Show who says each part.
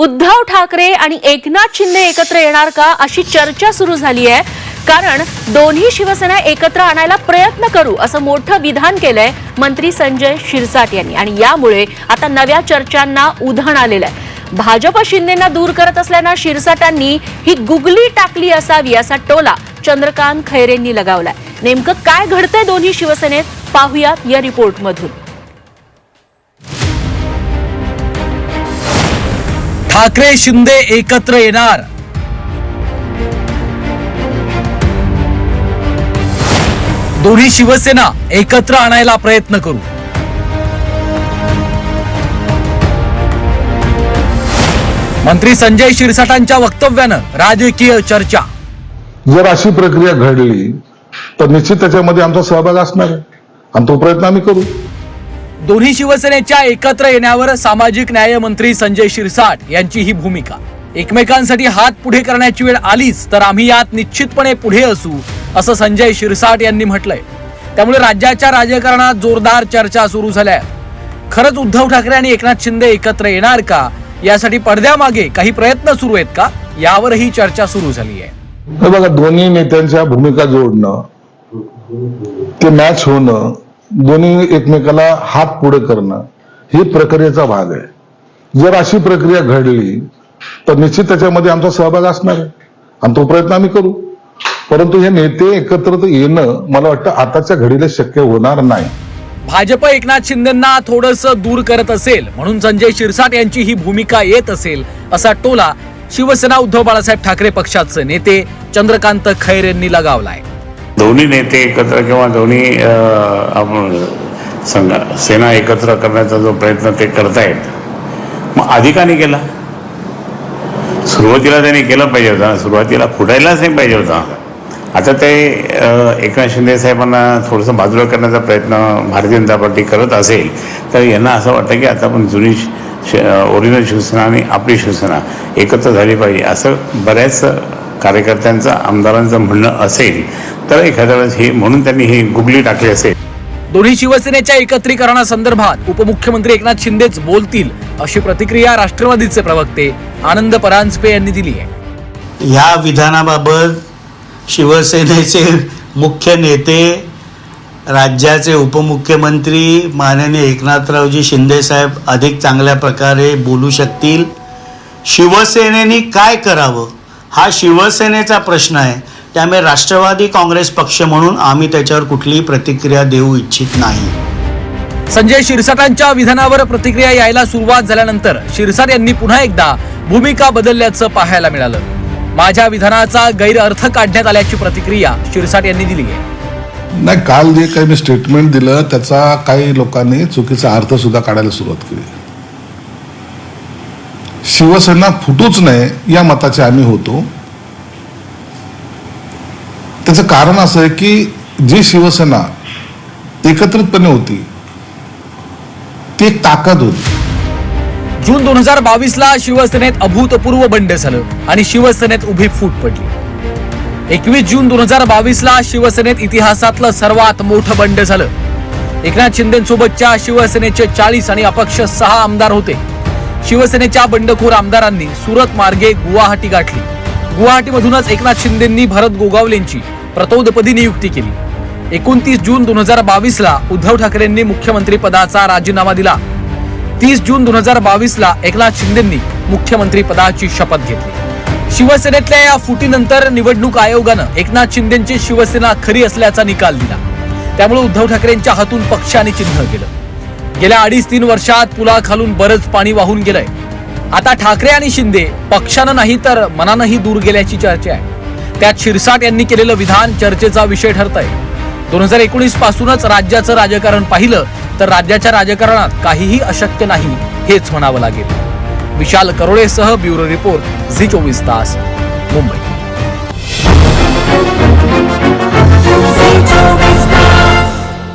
Speaker 1: उद्धव ठाकरे आणि एकनाथ शिंदे एकत्र येणार का अशी चर्चा सुरू झाली आहे. कारण दोन्ही शिवसेना एकत्र आणायला प्रयत्न करू असं मोठं विधान केलंय मंत्री संजय शिरसाट यांनी. आणि यामुळे आता नव्या चर्चांना उधाण आलेलं आहे. भाजप शिंदेना दूर करत असल्यानं शिरसाटांनी ही गुगली टाकली असावी असा टोला चंद्रकांत खैरेंनी लगावलाय. नेमकं काय घडतंय दोन्ही शिवसेनेत? पाहुयात या रिपोर्टमधून.
Speaker 2: ठाकरे शिंदे एकत्र येणार. दोन्ही शिवसेना एकत्र आणायला प्रयत्न करू. मंत्री संजय शिरसाटांच्या वक्तव्यानं राजकीय चर्चा.
Speaker 3: जर अशी प्रक्रिया घडली तर निश्चित त्याच्यामध्ये आमचा सहभाग असणार आहे. आणि तो प्रयत्न आम्ही करू.
Speaker 2: दोन्ही शिवसेनेच्या एकत्र येण्यावर सामाजिक न्याय मंत्री संजय शिरसाट यांची ही भूमिका. एकमेकांसाठी हात पुढे करण्याची वेळ आलीच तर आम्ही यात निश्चितपणे पुढे असू असं संजय शिरसाट यांनी म्हटलंय. त्यामुळे राज्याच्या राजकारणात जोरदार चर्चा सुरू झाल्या. खरंच उद्धव ठाकरे आणि एकनाथ शिंदे एकत्र येणार का? यासाठी पडद्यामागे काही प्रयत्न सुरू आहेत का? यावरही चर्चा सुरू झाली आहे.
Speaker 3: बघा दोन्ही नेत्यांच्या भूमिका जोडणं ते मॅच होणं दोन्ही एकमेकाला हात पुढे करणं ही प्रक्रियेचा भाग आहे. जर अशी प्रक्रिया घडली तर निश्चित त्याच्यामध्ये आमचा सहभाग असणार आहे. आणि तो प्रयत्न आम्ही करू. परंतु हे नेते एकत्र येणं मला वाटतं आताच्या घडीला शक्य होणार नाही.
Speaker 2: भाजप एकनाथ शिंदेना थोडस दूर करत असेल म्हणून संजय शिरसाट यांची ही भूमिका येत असेल असा टोला शिवसेना उद्धव बाळासाहेब ठाकरे पक्षाचे नेते चंद्रकांत खैर यांनी लगावलाय.
Speaker 4: दोन्ही नेते एकत्र किंवा दोन्ही आपण संघ सेना एकत्र करण्याचा जो प्रयत्न ते करतायत मग आधी का नाही केला. सुरुवातीला त्यांनी केलं पाहिजे होतं. सुरुवातीला फुटायलाच नाही पाहिजे होता. आता ते एकनाथ शिंदे साहेबांना थोडंसं बाजूला करण्याचा प्रयत्न भारतीय जनता पार्टी करत असेल तर यांना असं वाटतं की आता आपण जुनी ओरिजिनल शिवसेना आणि आपली शिवसेना एकत्र झाली पाहिजे. असं बऱ्याच कार्यकर्त्यांचं आमदारांचं म्हणणं असेल तर एखाद्या वेळेस हे म्हणून त्यांनी ही गुगली टाकली असेल.
Speaker 2: दोन्ही शिवसेनेच्या एकत्रीकरणासंदर्भात उपमुख्यमंत्री एकनाथ शिंदेच बोलतील अशी प्रतिक्रिया राष्ट्रवादीचे प्रवक्ते आनंद परांजपे यांनी दिली आहे.
Speaker 5: ह्या विधानाबाबत शिवसेनेचे मुख्य नेते राज्याचे उपमुख्यमंत्री माननीय एकनाथरावजी शिंदेसाहेब अधिक चांगल्या प्रकारे बोलू शकतील. शिवसेनेने काय करावं? हा शिवसेनेचा प्रश्न आहे. त्यामुळे राष्ट्रवादी काँग्रेस पक्ष म्हणून आम्ही त्याच्यावर कुठलीही प्रतिक्रिया देऊ इच्छित नाही.
Speaker 2: संजय शिरसाटांच्या विधानावर प्रतिक्रिया यायला सुरुवात झाल्यानंतर शिरसाट यांनी पुन्हा एकदा भूमिका बदलल्याचं पाहायला मिळालं. माझ्या विधानाचा गैरअर्थ काढण्यात आल्याची प्रतिक्रिया शिरसाट यांनी दिली आहे.
Speaker 3: नाही काल जे काही मी स्टेटमेंट दिलं त्याचा काही लोकांनी चुकीचा अर्थ सुद्धा काढायला सुरुवात केली. शिवसेना फुटूच नये या मताचे आम्ही होतो. त्याचं कारण असं आहे की जी शिवसेना एकत्रितपणे होती ती एक ताकद होती.
Speaker 2: जून दोन हजार बावीस ला शिवसेनेत अभूतपूर्व बंड झालं आणि शिवसेनेत उभी फूट पडली. एकवीस जून दोन हजार बावीस ला शिवसेनेत इतिहासातलं सर्वात मोठं बंड झालं. एकनाथ शिंदेसोबतच्या शिवसेनेचे चाळीस आणि अपक्ष सहा आमदार होते. शिवसेनेच्या बंडखोर आमदारांनी सुरत मार्गे गुवाहाटी गाठली. गुवाहाटीमधूनच एकनाथ शिंदेंनी भरत गोगावलेंची प्रतोदपदी नियुक्ती केली. एकोणतीस जून दोन हजार बावीस ला उद्धव ठाकरेंनी मुख्यमंत्री पदाचा राजीनामा दिला. तीस जून दोन हजार बावीस ला एकनाथ शिंदेंनी मुख्यमंत्री पदाची शपथ घेतली. शिवसेनेतल्या या फुटीनंतर निवडणूक आयोगानं एकनाथ शिंदेची शिवसेना खरी असल्याचा निकाल दिला. त्यामुळे उद्धव ठाकरेंच्या हातून पक्षाने चिन्ह गेलं गेल्या अडीच तीन वर्षात पुलाखालून बरंच पाणी वाहून गेलंय. आता ठाकरे आणि शिंदे पक्षानं नाही तर मनानंही दूर गेल्याची चर्चा आहे. त्यात शिरसाट यांनी केलेलं विधान चर्चेचा विषय ठरत आहे दोन हजार एकोणीस पासूनच राज्याचं राजकारण पाहिलं तर राज्याच्या राजकारणात काहीही अशक्य नाही हेच म्हणावं लागेल. विशाल करोळेसह ब्युरो रिपोर्ट झी चोवीस तास मुंबई.